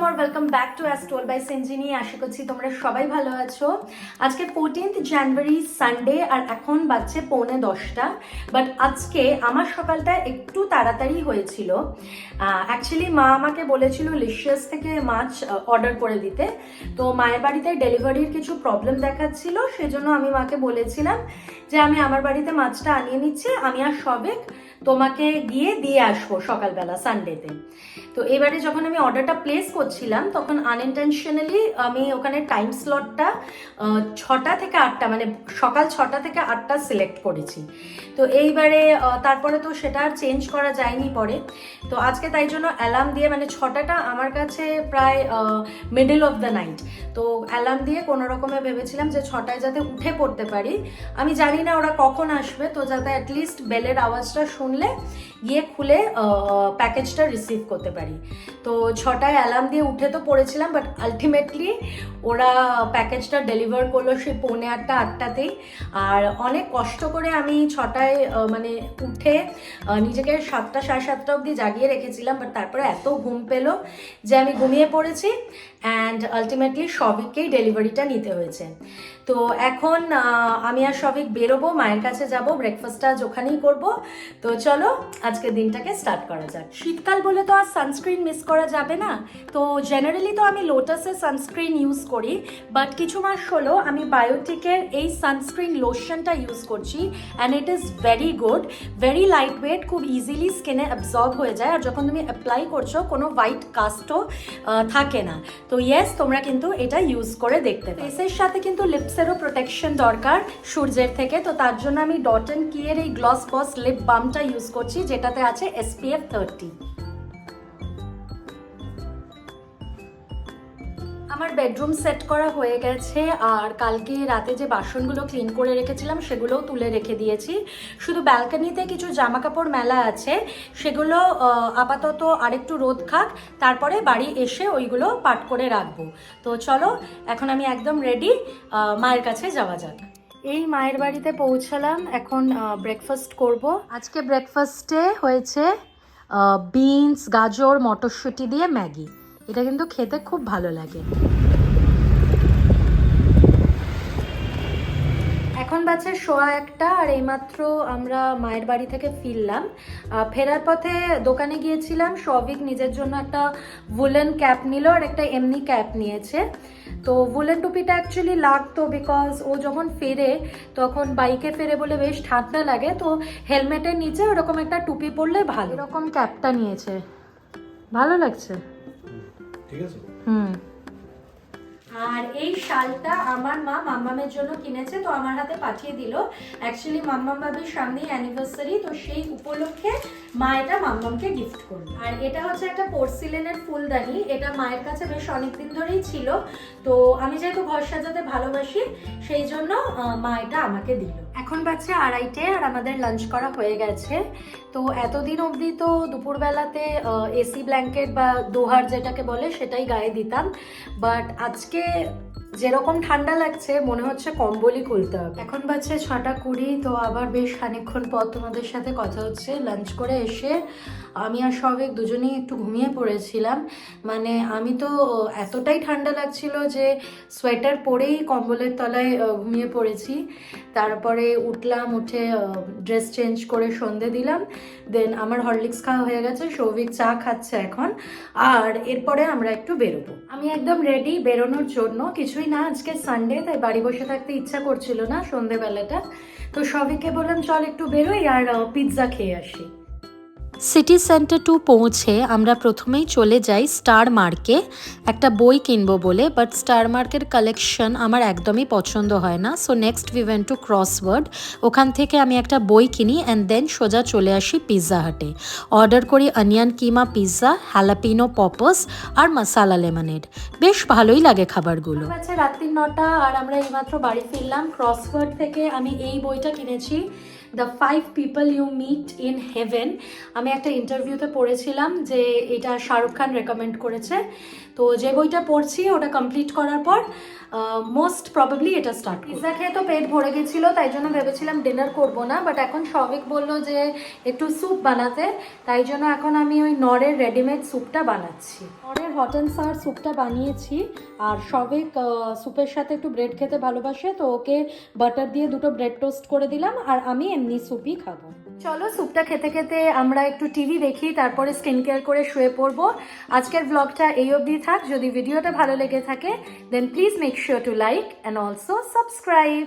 Welcome R welcome back to Astol by Senjini আশা করছি তোমরা সবাই ভালো আছো। আজকে ফোরটিন্থ জানুয়ারি সানডে আর এখন বাজছে পৌনে দশটা। বাট আজকে আমার সকালটা একটু তাড়াতাড়ি হয়েছিল। অ্যাকচুয়ালি মা আমাকে বলেছিল লিশিয়াস থেকে মাছ অর্ডার করে দিতে। তো মায়ের বাড়িতে ডেলিভারির কিছু প্রবলেম দেখাচ্ছিল, সেজন্য আমি মাকে বলেছিলাম যে আমি আমার বাড়িতে মাছটা আনিয়ে নিচ্ছি, আমি আর সবেক তোমাকে গিয়ে দিয়ে আসব সকালবেলা সানডেতে তো এবারে যখন আমি অর্ডারটা প্লেস করছিলাম, তখন আনইনটেনশনালি আমি ওখানে টাইম স্লটটা ছটা থেকে আটটা মানে সকাল ছটা থেকে আটটা সিলেক্ট করেছি। তো এইবারে তারপরে তো সেটা আর চেঞ্জ করা যায়নি পরে। তো আজকে তাই জন্য অ্যালার্ম দিয়ে মানে ছটাটা আমার কাছে প্রায় মিডল অফ দ্য নাইট তো অ্যালার্ম দিয়ে কোনো রকমে ভেবেছিলাম যে ছটায় যাতে উঠে পড়তে পারি। আমি জানি না ওরা কখন আসবে, তো যাতে অ্যাটলিস্ট বেলের আওয়াজটা শুনলে গিয়ে খুলে প্যাকেজটা রিসিভ করতে পারি। তো ছটায় অ্যালার্ম দিয়ে উঠে তো পড়েছিলাম বাট আলটিমেটলি ওরা প্যাকেজটা ডেলিভার করল সেই পৌনে আটটা, আটটাতেই। আর অনেক কষ্ট করে আমি ছটায় মানে উঠে নিজেকে সাতটা, সাড়ে সাতটা অবধি জাগিয়ে রেখেছিলাম বাট তারপরে এত ঘুম পেল যে আমি ঘুমিয়ে পড়েছি অ্যান্ড আলটিমেটলি সবিককেই ডেলিভারিটা নিতে হয়েছে। তো এখন আমি আর সবিক বেরোবো, মায়ের কাছে যাব ব্রেকফাস্টটা ওখানেই করব। তো চলো আজকে দিনটাকে স্টার্ট করা যাক। শীতকাল বলে তো আর সানস্ক্রিন মিস করা যাবে না। তো জেনারেলি তো আমি লোটাসের সানস্ক্রিন ইউজ করি বাট কিছু মাস হলো আমি বায়োটিকের এই সানস্ক্রিন লোশনটা ইউজ করছি and it is very good very light weight খুব ইজিলি স্কিনে অ্যাবজর্ব হয়ে যায়, আর যখন তুমি অ্যাপ্লাই করছ, কোনো হোয়াইট কাস্টও থাকে না। তো ইয়েস তোমরা কিন্তু এটা ইউজ করে দেখতে ফেসের সাথে কিন্তু লিপসেরও প্রোটেকশন দরকার, সূর্যের থেকে। তো তার জন্য আমি ডট অ্যান্ড কিয়ের এই গ্লস বস লিপ বামটা ইউজ করছি যেটাতে আছে এসপিএফ থার্টি আমার বেডরুম সেট করা হয়ে গেছে আর কালকে রাতে যে বাসনগুলো ক্লিন করে রেখেছিলাম সেগুলোও তুলে রেখে দিয়েছি। শুধু ব্যালকানিতে কিছু জামা কাপড় মেলা আছে, সেগুলো আপাতত আরেকটু রোদ খাক, তারপরে বাড়ি এসে ওইগুলো পাট করে রাখব। তো চলো, এখন আমি একদম রেডি মায়ের কাছে যাওয়া যাক। এই মায়ের বাড়িতে পৌঁছালাম। এখন ব্রেকফাস্ট করব। আজকে ব্রেকফাস্টে হয়েছে বিনস গাজর, মটরশুঁটি দিয়ে ম্যাগি। এটা কিন্তু খেতে খুব ভালো লাগে। এখন বাজে সোয়া একটা আর এইমাত্র আমরা মায়ের বাড়ি থেকে ফিরলাম। ফেরার পথে দোকানে গিয়েছিলাম সবিক নিজের জন্য একটা উলেন ক্যাপ নিল আর একটা এমনি ক্যাপ নিয়েছে। তো উলেন টুপিটা অ্যাকচুয়ালি লাগতো বিকজ ও যখন ফেরে তখন বাইকে ফেরে বলে বেশ ঠান্ডা লাগে তো হেলমেটের নিচে ওরকম একটা টুপি পরলে ভালো। এরকম ক্যাপটা নিয়েছে। ভালো লাগছে? ঠিক আছে। হুম। আর এই শালটা আমার মা মাম্মামের জন্য কিনেছে, তো আমার হাতে পাঠিয়ে দিল। অ্যাকচুয়ালি মাম্মাম বাবির সামনেই অ্যানিভার্সারি তো সেই উপলক্ষে মা এটা মাম্মামকে গিফট করল। আর এটা হচ্ছে একটা পোর্সিলেনের ফুলদানি, এটা মায়ের কাছে বেশ অনেকদিন ধরেই ছিল। তো আমি যেহেতু ঘর সাজাতে ভালোবাসি, সেই জন্য মা এটা আমাকে দিল। এখন বাজছে আড়াইটে আর আমাদের লাঞ্চ করা হয়ে গেছে। তো এতদিন অবধি তো দুপুরবেলাতে এসি ব্ল্যাঙ্কেট বা দোহার যেটাকে বলে সেটাই গায়ে দিতাম। বাট আজকে যেরকম ঠান্ডা লাগছে, মনে হচ্ছে কম্বলই খুলতে হবে। এখন বাজছে ছটা কুড়ি, তো আবার বেশ খানিকক্ষণ পর তোমাদের সাথে কথা হচ্ছে লাঞ্চ করে এসে আমি আর সবে দুজনেই একটু ঘুমিয়ে পড়েছিলাম। মানে আমি তো এতটাই ঠান্ডা লাগছিল যে সোয়েটার পরেই কম্বলের তলায় ঘুমিয়ে পড়েছি। তারপরে উঠলাম, উঠে ড্রেস চেঞ্জ করে সন্ধে দিলাম। দেন আমার হরলিক্স খাওয়া হয়ে গেছে, সৌভিক চা খাচ্ছে এখন। আর এরপরে আমরা একটু বেরোবো। আমি একদম রেডি বেরোনোর জন্য। কিছুই না, আজকে সানডে তাই বাড়ি বসে থাকতে ইচ্ছা করছিল না সন্ধেবেলাটা। তো সৌভিককে বললাম, চল একটু বেরোই আর পিৎজা খেয়ে আসি। সিটি সেন্টার টু পৌঁছে আমরা প্রথমেই চলে যাই স্টার মার্কে। একটা বই কিনবো বলে বাট স্টার মার্কের কালেকশন আমার একদমই পছন্দ হয় না। So next we went to Crossword ওখান থেকে আমি একটা বই কিনি অ্যান্ড দেন সোজা চলে আসি পিৎজা হাটে। অর্ডার করি onion keema pizza jalapeno poppers আর মশালা লেমনেড বেশ ভালোই লাগে খাবারগুলো। আচ্ছা রাত্রি নটা আর আমরা এইমাত্র বাড়ি ফিরলাম। ক্রসওয়ার্ড থেকে আমি এই বইটা কিনেছি। The five people you meet in heaven আমি একটা ইন্টারভিউতে পড়েছিলাম যে এটা শাহরুখ খান রেকমেন্ড করেছে। তো যে বইটা পড়ছি, ওটা কমপ্লিট করার পর মোস্ট প্রবাবলি এটা স্টার্ট পিৎজা খেয়ে তো পেট ভরে গেছিল, তাই জন্য ভেবেছিলাম ডিনার করব না বাট এখন সবিক বলল যে একটু স্যুপ বানাতে, তাই জন্য এখন আমি ওই নরের রেডিমেড স্যুপটা বানাচ্ছি। নরের হট অ্যান্ড সার স্যুপটা বানিয়েছি, আর সবিক স্যুপের সাথে একটু ব্রেড খেতে ভালোবাসে, তো ওকে বাটার দিয়ে দুটো ব্রেড টোস্ট করে দিলাম, আর আমি এমনি স্যুপই খাব। চলো স্যুপটা খেতে খেতে আমরা একটু টিভি দেখি, তারপরে স্কিন কেয়ার করে শুয়ে পড়ব। আজকের ব্লগটা এই অবধি থাক। যদি ভিডিওটা ভালো লেগে থাকে then please make sure to like and also subscribe